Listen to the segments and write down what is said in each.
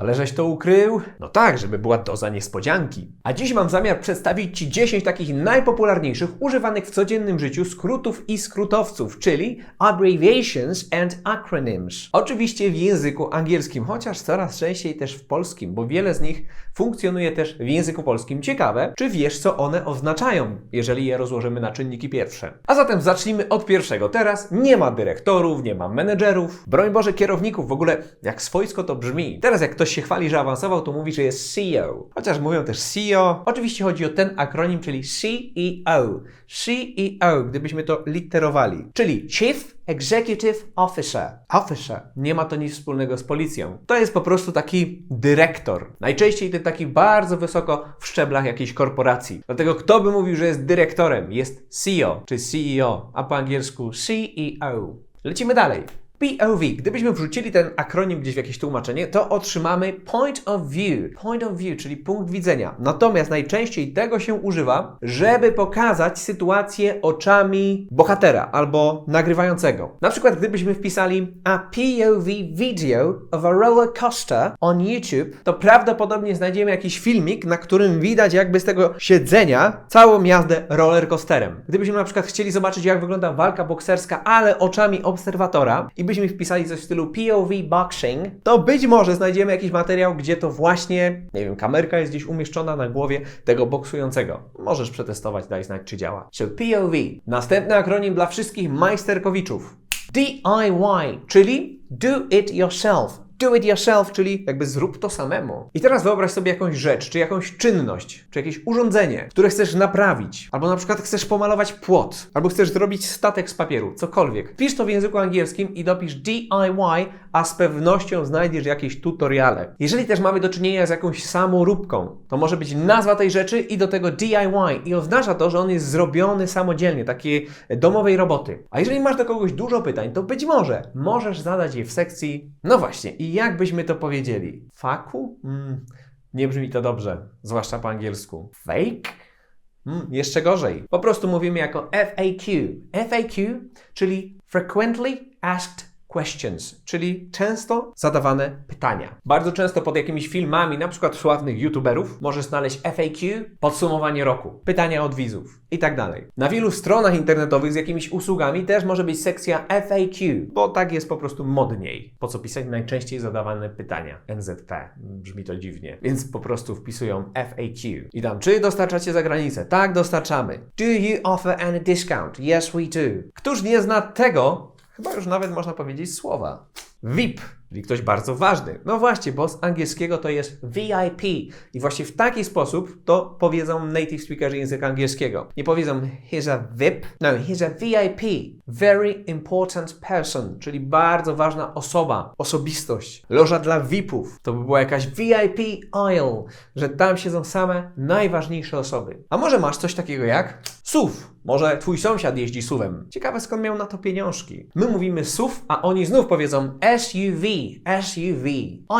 Ale żeś to ukrył? No tak, żeby była doza niespodzianki. A dziś mam zamiar przedstawić Ci 10 takich najpopularniejszych, używanych w codziennym życiu skrótów i skrótowców, czyli abbreviations and acronyms. Oczywiście w języku angielskim, chociaż coraz częściej też w polskim, bo wiele z nich funkcjonuje też w języku polskim. Ciekawe, czy wiesz, co one oznaczają, jeżeli je rozłożymy na czynniki pierwsze. A zatem zacznijmy od pierwszego. Teraz nie ma dyrektorów, nie ma menedżerów, broń Boże kierowników, w ogóle jak swojsko to brzmi. Teraz jak ktoś się chwali, że awansował, to mówi, że jest CEO. Chociaż mówią też CEO. Oczywiście chodzi o ten akronim, czyli CEO. CEO, gdybyśmy to literowali. Czyli Chief Executive Officer. Officer. Nie ma to nic wspólnego z policją. To jest po prostu taki dyrektor. Najczęściej ten taki bardzo wysoko w szczeblach jakiejś korporacji. Dlatego kto by mówił, że jest dyrektorem? Jest CEO czy CEO, a po angielsku CEO. Lecimy dalej. POV. Gdybyśmy wrzucili ten akronim gdzieś w jakieś tłumaczenie, to otrzymamy point of view. Point of view, czyli punkt widzenia. Natomiast najczęściej tego się używa, żeby pokazać sytuację oczami bohatera albo nagrywającego. Na przykład gdybyśmy wpisali a POV video of a roller coaster on YouTube, to prawdopodobnie znajdziemy jakiś filmik, na którym widać jakby z tego siedzenia całą jazdę roller coasterem. Gdybyśmy na przykład chcieli zobaczyć jak wygląda walka bokserska, ale oczami obserwatora i byśmy wpisali coś w stylu POV boxing, to być może znajdziemy jakiś materiał, gdzie to właśnie, nie wiem, kamerka jest gdzieś umieszczona na głowie tego boksującego. Możesz przetestować, daj znać, czy działa. So POV. Następny akronim dla wszystkich majsterkowiczów. DIY, czyli do it yourself. Do it yourself, czyli jakby zrób to samemu. I teraz wyobraź sobie jakąś rzecz, czy jakąś czynność, czy jakieś urządzenie, które chcesz naprawić, albo na przykład chcesz pomalować płot, albo chcesz zrobić statek z papieru, cokolwiek. Pisz to w języku angielskim i dopisz DIY, a z pewnością znajdziesz jakieś tutoriale. Jeżeli też mamy do czynienia z jakąś samoróbką, to może być nazwa tej rzeczy i do tego DIY i oznacza to, że on jest zrobiony samodzielnie, takiej domowej roboty. A jeżeli masz do kogoś dużo pytań, to być może możesz zadać je w sekcji, no właśnie, i jak byśmy to powiedzieli? Faku? Mm, nie brzmi to dobrze, zwłaszcza po angielsku. Fake? Mm, jeszcze gorzej. Po prostu mówimy jako FAQ. FAQ, czyli Frequently Asked questions, czyli często zadawane pytania. Bardzo często pod jakimiś filmami, na przykład sławnych youtuberów, możesz znaleźć FAQ, podsumowanie roku, pytania od widzów i tak dalej. Na wielu stronach internetowych z jakimiś usługami też może być sekcja FAQ, bo tak jest po prostu modniej. Po co pisać najczęściej zadawane pytania? NZP. Brzmi to dziwnie. Więc po prostu wpisują FAQ. I tam, czy dostarczacie za granicę? Tak, dostarczamy. Do you offer any discount? Yes, we do. Któż nie zna tego, chyba już nawet można powiedzieć słowa. VIP, czyli ktoś bardzo ważny. No właśnie, bo z angielskiego to jest VIP. I właśnie w taki sposób to powiedzą native speakerzy języka angielskiego. Nie powiedzą he's a VIP, no, he's a VIP. Very important person, czyli bardzo ważna osoba, osobistość. Loża dla VIPów. To by była jakaś VIP aisle, że tam siedzą same najważniejsze osoby. A może masz coś takiego jak SUV? Może twój sąsiad jeździ SUVem. Ciekawe skąd miał na to pieniążki. My mówimy SUV, a oni znów powiedzą SUV, SUV.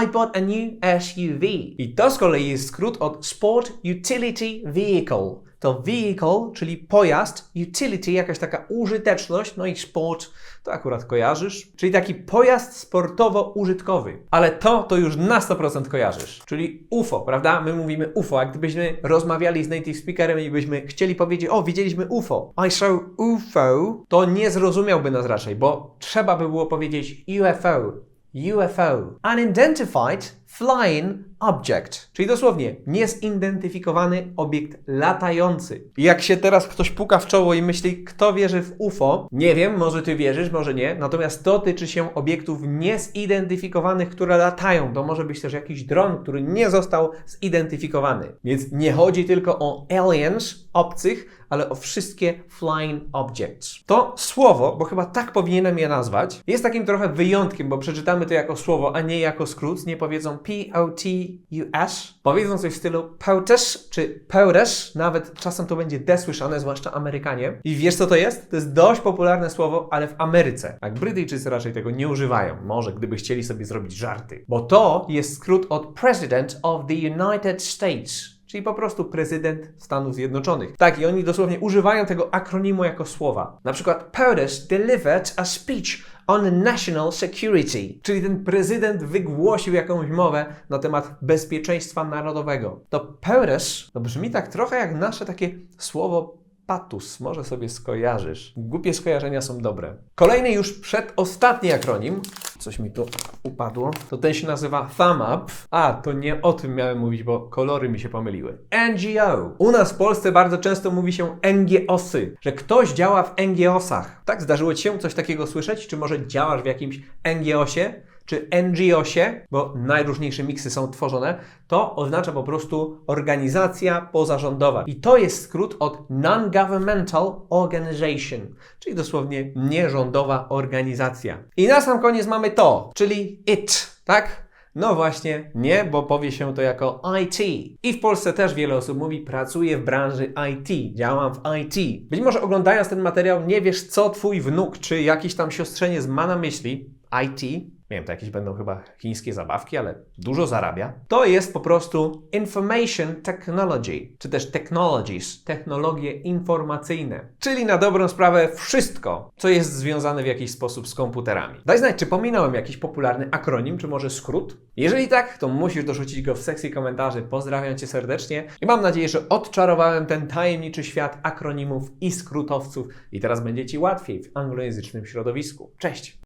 I bought a new SUV. I to z kolei jest skrót od Sport Utility Vehicle. To vehicle, czyli pojazd, utility, jakaś taka użyteczność, no i sport to akurat kojarzysz, czyli taki pojazd sportowo-użytkowy. Ale to, to już na 100% kojarzysz, czyli UFO, prawda? My mówimy UFO, jak gdybyśmy rozmawiali z native speakerem i byśmy chcieli powiedzieć, o, widzieliśmy UFO, I saw UFO, to nie zrozumiałby nas raczej, bo trzeba by było powiedzieć UFO, UFO. Unidentified Flying Object, czyli dosłownie niezidentyfikowany obiekt latający. Jak się teraz ktoś puka w czoło i myśli, kto wierzy w UFO, nie wiem, może ty wierzysz, może nie, natomiast to tyczy się obiektów niezidentyfikowanych, które latają. To może być też jakiś dron, który nie został zidentyfikowany. Więc nie chodzi tylko o aliens, obcych, ale o wszystkie flying objects. To słowo, bo chyba tak powinienem je nazwać, jest takim trochę wyjątkiem, bo przeczytamy to jako słowo, a nie jako skrót. Nie powiedzą P-O-T-U-S. Powiedzą coś w stylu POTUS czy POTUS, nawet czasem to będzie D słyszane, zwłaszcza Amerykanie. I wiesz co to jest? To jest dość popularne słowo, ale w Ameryce. Jak Brytyjczycy raczej tego nie używają. Może gdyby chcieli sobie zrobić żarty. Bo to jest skrót od President of the United States czyli po prostu prezydent Stanów Zjednoczonych. Tak, i oni dosłownie używają tego akronimu jako słowa. Na przykład POTUS delivered a speech on national security, czyli ten prezydent wygłosił jakąś mowę na temat bezpieczeństwa narodowego. To POTUS to brzmi tak trochę jak nasze takie słowo patus, może sobie skojarzysz. Głupie skojarzenia są dobre. Kolejny już przedostatni akronim, coś mi tu upadło, to ten się nazywa Thumb Up. A, to nie o tym miałem mówić, bo kolory mi się pomyliły. NGO. U nas w Polsce bardzo często mówi się NGOsy, że ktoś działa w NGOsach. Tak, zdarzyło Ci się coś takiego słyszeć? Czy może działasz w jakimś NGOsie? Czy NGOsie, bo najróżniejsze miksy są tworzone, to oznacza po prostu organizacja pozarządowa. I to jest skrót od Non-Governmental Organization, czyli dosłownie nierządowa organizacja. I na sam koniec mamy to, czyli IT, tak? No właśnie, nie, bo powie się to jako IT. I w Polsce też wiele osób mówi, pracuję w branży IT, działam w IT. Być może oglądając ten materiał nie wiesz, co twój wnuk czy jakiś tam siostrzeniec ma na myśli. IT, nie wiem, to jakieś będą chyba chińskie zabawki, ale dużo zarabia. To jest po prostu Information Technology, czy też Technologies, technologie informacyjne. Czyli na dobrą sprawę wszystko, co jest związane w jakiś sposób z komputerami. Daj znać, czy pominąłem jakiś popularny akronim, czy może skrót? Jeżeli tak, to musisz dorzucić go w sekcji komentarzy. Pozdrawiam Cię serdecznie i mam nadzieję, że odczarowałem ten tajemniczy świat akronimów i skrótowców i teraz będzie Ci łatwiej w anglojęzycznym środowisku. Cześć!